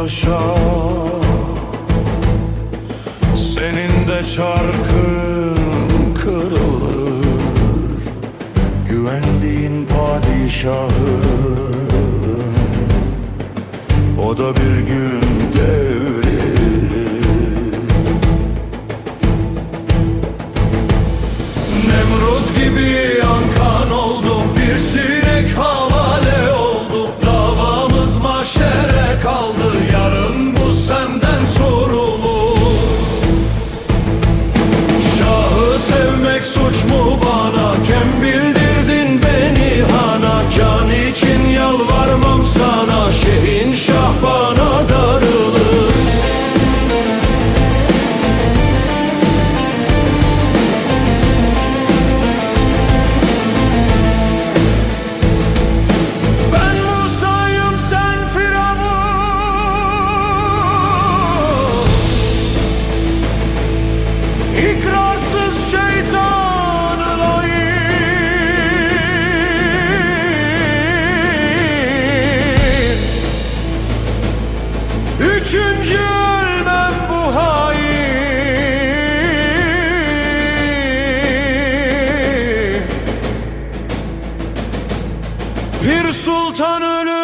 taşa Senin de çarkın kırılır. Güvendiğin padişahın. O da bir gün devrilir. Nemrut gibi yankan oldu bir sinek havale oldu. Davamız mahşere kaldı için Pir sultan ölür